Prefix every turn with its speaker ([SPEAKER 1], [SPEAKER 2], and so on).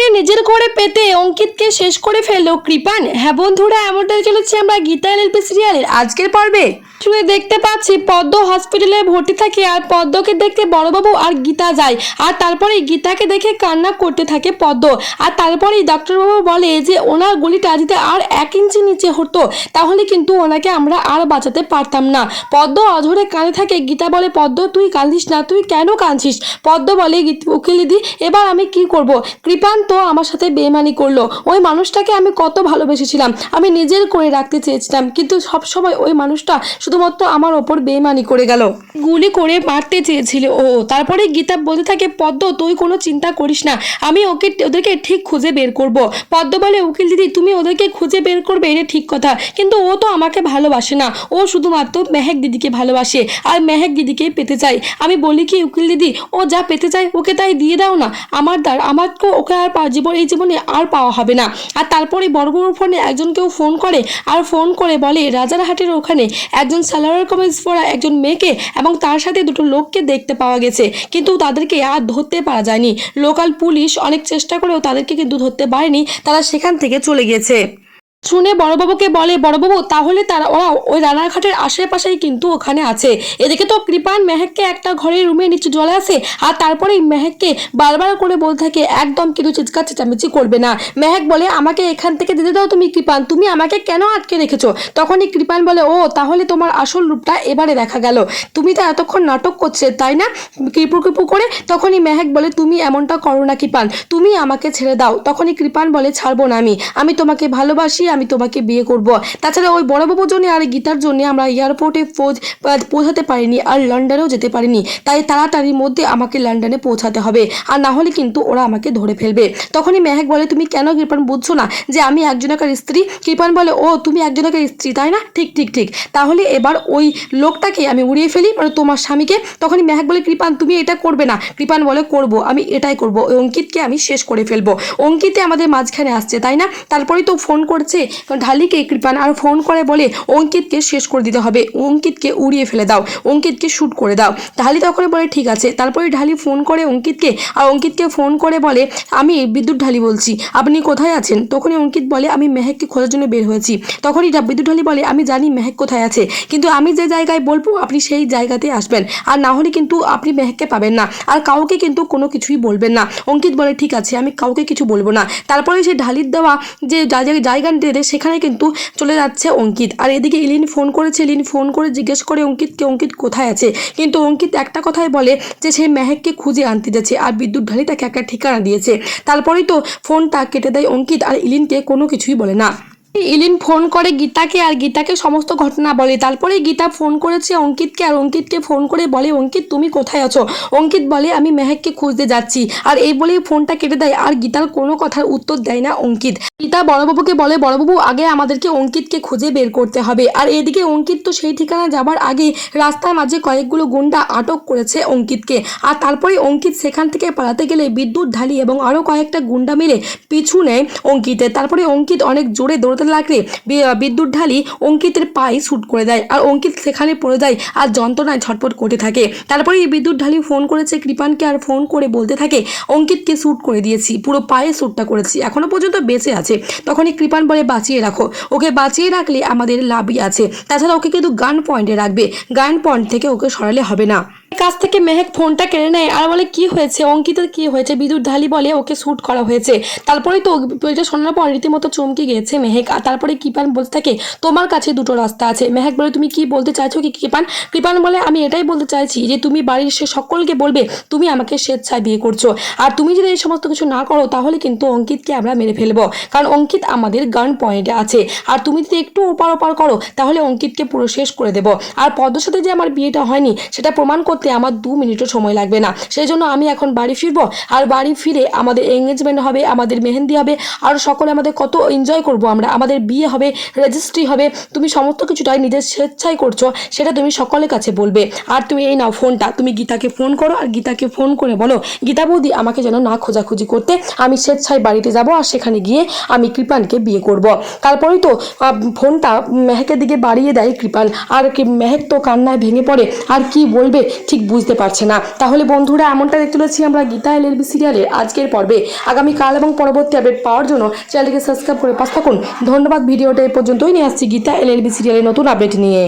[SPEAKER 1] মেহেককে নিজের করে পেতে অঙ্কিতকে শেষ করে ফেলল। কৃপান হ্যাঁ বন্ধুরা, এমনটাই চলেছে আমরা গীতা এলপি সিরিয়ালের আজকের পর্বে। শুনে দেখতে পাচ্ছি পদ্ম হসপিটালে ভর্তি থাকে আর পদ্মকে দেখতে বড়বাবু আর গীতা যায়। আর তারপরে গীতাকে দেখে কান্না করতে থাকে পদ্ম। আর তারপরেই ডাক্তারবাবু বলে যে, ওনার গুলিটা যদি আর এক ইঞ্চি নিচে হতো, তাহলে কিন্তু ওনাকে আমরা আর বাঁচাতে পারতাম না। পদ্ম অঝরে কাঁদে থাকে। গীতা বলে, পদ্ম, তুই কাঁদিস না, তুই কেন কাঁদছিস? পদ্ম বলে, "গীত- উকিল দিদি, এবার আমি কি করব? কৃপান তো আমার সাথে বেমানি করল। ওই মানুষটাকে আমি কত ভালোবেসেছিলাম। আমি নিজের করে রাখতে চেয়েছিলাম, কিন্তু সবসময় ওই মানুষটা শুধুমাত্র আমার ওপর বেমানি করে গেল। গুলি করে মারতে চেয়েছিল ও। তারপরে গীতা বলতে থাকে, পদ্ম, তুই কোনো চিন্তা করিস না। আমি ওকে, ওদেরকে ঠিক খুঁজে বের করব। পদ্ম বলে, উকিল দিদি, তুমি ওদেরকে খুঁজে বের করবে, এটা ঠিক কথা। কিন্তু ও তো আমাকে ভালোবাসে না। ও শুধুমাত্র মেহেক দিদিকে ভালোবাসে আর মেহেক দিদিকে পেতে চাই আমি বলি কি, উকিল দিদি, ও যা পেতে চায়, ওকে তাই দিয়ে দাও না। আমার দ্বার আমার ওকে আর জীবন এই জীবনে আর পাওয়া হবে না। আর তারপরে বড় ফোনে একজন কেউ ফোন করে আর ফোন করে বলে, রাজারহাটের ওখানে একজন সালোয়ার কামিজ পরা একজন মেয়েকে এবং তার সাথে দুটো লোককে দেখতে পাওয়া গেছে। কিন্তু তাদেরকে আর ধরতে পারা যায়নি। লোকাল পুলিশ অনেক চেষ্টা করেও তাদেরকে কিন্তু ধরতে পারেনি। তারা সেখান থেকে চলে গিয়েছে। শুনে বড়বাবুকে বলে, বড়বাবু, তাহলে তারা, ওরা ওই রানাঘাটের আশেপাশেই কিন্তু ওখানে আছে। এদিকে তো কৃপান মেহেককে একটা ঘরের রুমে নিচে জলে আসে আর তারপরে মেহেককে বারবার করে বলতে থাকে, একদম কিন্তু চিৎকার চেঁচামেচি করবে না। মেহেক বলে, আমাকে এখান থেকে দিতে দাও তুমি, কৃপান। তুমি আমাকে কেন আটকে রেখেছো? তখনই কৃপান বলে, ও, তাহলে তোমার আসল রূপটা এবারে দেখা গেল। তুমি তো এতক্ষণ নাটক করছে, তাই না? কৃপু কৃপু করে তখনই মেহেক বলে, তুমি এমনটা করো না কৃপান। তুমি আমাকে ছেড়ে দাও। তখনই কৃপান বলে, ছাড়বো না আমি। আমি তোমাকে ভালোবাসি আমি তোমাকে বিয়ে করব। তাছাড়া ওই বড়বাবুর জন্য আর গীতার জন্য আমরা এয়ারপোর্টে পৌঁছ- পৌঁছাতে পারিনি আর লন্ডনেও যেতে পারিনি। তাই তাড়াতাড়ির মধ্যে আমাকে লন্ডনে পৌঁছাতে হবে। আর না হলে কিন্তু ওরা আমাকে ধরে ফেলবে। তখনই মেহেক বলে, তুমি কেন কৃপান বুঝছ না যে আমি একজনকার স্ত্রী? কৃপান বলে, ও, তুমি একজনকার স্ত্রী, তাই না? ঠিক ঠিক ঠিক। তাহলে এবার ওই লোকটাকে আমি উড়িয়ে ফেলি মানে তোমার স্বামীকে? তখনই মেহেক বলে, কৃপান, তুমি এটা করবে না। কৃপান বলে, করব, আমি এটাই করব। ওই অঙ্কিতকে আমি শেষ করে ফেলব। অঙ্কিতে আমাদের মাঝখানে আসছে, তাই না? তারপরেই তো ফোন করছে ঢালিকে কৃপান আর ফোন করে বলে, অঙ্কিতকে শেষ করে দিতে হবে। অঙ্কিতকে উড়িয়ে ফেলে দাও। অঙ্কিতকে শ্যুট করে দাও। ঢালি তখন বলে, ঠিক আছে। তারপরে ঢালি ফোন করে অঙ্কিতকে, আর অঙ্কিতকে ফোন করে বলে, আমি বিদ্যুৎ ঢালি বলছি। আপনি কোথায় আছেন? তখনই অঙ্কিত বলে, আমি মেহেককে খোঁজার জন্য বের হয়েছি। তখনই বিদ্যুৎ ঢালি বলে, আমি জানি মেহেক কোথায় আছে, কিন্তু আমি যে জায়গায় বলব, আপনি সেই জায়গাতে আসবেন। আর না হলে কিন্তু আপনি মেহেককে পাবেন না। আর কাউকে কিন্তু কোনো কিছুই বলবেন না। অঙ্কিত বলে, ঠিক আছে, আমি কাউকে কিছু বলব না। তারপরে সে ঢালির দেওয়া যে যা- যা- সেখানে কিন্তু চলে যাচ্ছে অঙ্কিত। আর এদিকে ইলিন ফোন করেছে, ইলিন ফোন করে জিজ্ঞেস করে অঙ্কিতকে অঙ্কিত কোথায় আছে? কিন্তু অঙ্কিত একটা কথাই বলে যে সে মেহেককে খুঁজে আনতে যাচ্ছে আর বিদ্যুৎ ঢালি তাকে একটা ঠিকানা দিয়েছে। তারপরেই তো ফোনটা কেটে দেয় অঙ্কিত আর ইলিনকে কোনো কিছুই বলে না। ইলিন ফোন করে গীতাকে আর গীতাকে সমস্ত ঘটনা বলে। তারপরে গীতা ফোন করেছে অঙ্কিতকে আর অঙ্কিতকে ফোন করে বলে, অঙ্কিত, তুমি কোথায় আছো? অঙ্কিত বলে, আমি মেহেককে খুঁজতে যাচ্ছি। আর এই বলেই ফোনটা কেটে দেয় আর গীতার কোনো কথার উত্তর দেয় না অঙ্কিত। গীতা বড়বাবুকে বলে, বড়বাবু, আগে আমাদেরকে অঙ্কিতকে খুঁজে বের করতে হবে। আর এদিকে অঙ্কিত তো সেই ঠিকানা যাবার আগে রাস্তার মাঝে কয়েকগুলো গুন্ডা আটক করেছে অঙ্কিতকে। আর তারপরে অঙ্কিত সেখান থেকে পালাতে গেলে বিদ্যুৎ ঢালি এবং আরও কয়েকটা গুন্ডা মিলে পিছু নেয় অঙ্কিতের তারপরে অঙ্কিত অনেক জোরে দৌড়তে লাগলে বিদ্যুৎ ঢালি অঙ্কিতের পায়ে শ্যুট করে দেয় আর অঙ্কিত সেখানে পড়ে যায় আর যন্ত্রণায় ছটপট করতে থাকে। তারপরে এই বিদ্যুৎ ঢালি ফোন করেছে কৃপানকে আর ফোন করে বলতে থাকে, অঙ্কিতকে শ্যুট করে দিয়েছি, পুরো পায়ে শ্যুটটা করেছি এখনও পর্যন্ত বেঁচে আছে। তখনই কৃপান বলে, বাঁচিয়ে রাখো। ওকে বাঁচিয়ে রাখলে আমাদের লাভই আছে। তাছাড়া ওকে কিন্তু গান পয়েন্টে রাখবে। গান পয়েন্ট থেকে ওকে সরালে হবে না। কাছ থেকে মেহেক ফোনটা কেড়ে নেয় আর বলে, কি হয়েছে? অঙ্কিতের কি হয়েছে? বিদ্যুৎ ঢালি বলে, ওকে শ্যুট করা হয়েছে। তারপরেই তো এটা শোনার পর রীতিমতো চমকে গিয়েছে মেহেক। আর তারপরে কৃপান বলতে থাকে, তোমার কাছে দুটো রাস্তা আছে। মেহেক বলে, তুমি কি বলতে চাইছো কি কৃপান? কৃপান বলে, আমি এটাই বলতে চাইছি যে, তুমি বাড়ির সে সকলকে বলবে, তুমি আমাকে স্বেচ্ছায় বিয়ে করছ। আর তুমি যদি এই সমস্ত কিছু না করো, তাহলে কিন্তু অঙ্কিতকে আমরা মেরে ফেলব। কারণ অঙ্কিত আমাদের গান পয়েন্টে আছে। আর তুমি যদি একটু ওপার ওপার করো, তাহলে অঙ্কিতকে পুরো শেষ করে দেবো। আর পদ্মর সাথে যে আমার বিয়েটা হয়নি, সেটা প্রমাণ করতে আমার দু মিনিটও সময় লাগবে না। সেই জন্য আমি এখন বাড়ি ফিরবো। আর বাড়ি ফিরে আমাদের এঙ্গেজমেন্ট হবে, আমাদের মেহেন্দি হবে, আর সকলে আমাদের কত এনজয় করব আমরা। আমাদের বিয়ে হবে রেজিস্ট্রি হবে, তুমি সমস্ত কিছুটাই নিজের স্বেচ্ছায় করছ, সেটা তুমি সকলের কাছে বলবে। আর তুমি এই নাও ফোনটা, তুমি গীতাকে ফোন করো, আর গীতাকে ফোন করে বলো, গীতা বৌদি, আমাকে যেন না খোঁজাখুঁজি করতে আমি স্বেচ্ছায় বাড়িতে যাব, আর সেখানে গিয়ে আমি কৃপানকে বিয়ে করব। তারপরেই তো ফোনটা মেহেকের দিকে বাড়িয়ে দেয় কৃপান আর মেহেক তো কান্নায় ভেঙে পড়ে। আর কি বলবে? ঠিক বুঝতে পারছে না। তাহলে বন্ধুরা, এমনটা দেখতে চলেছি আমরা গীতা এল এলবি সিরিয়ালের আজকের পর্বে। আগামীকাল এবং পরবর্তী আপডেট পাওয়ার জন্য চ্যানেলটিকে সাবস্ক্রাইব করে পাশ থাকুন। ধন্যবাদ, ভিডিওটা এই পর্যন্তই। নিয়ে আসছি গীতা এল এলবি সিরিয়ালের নতুন আপডেট নিয়ে।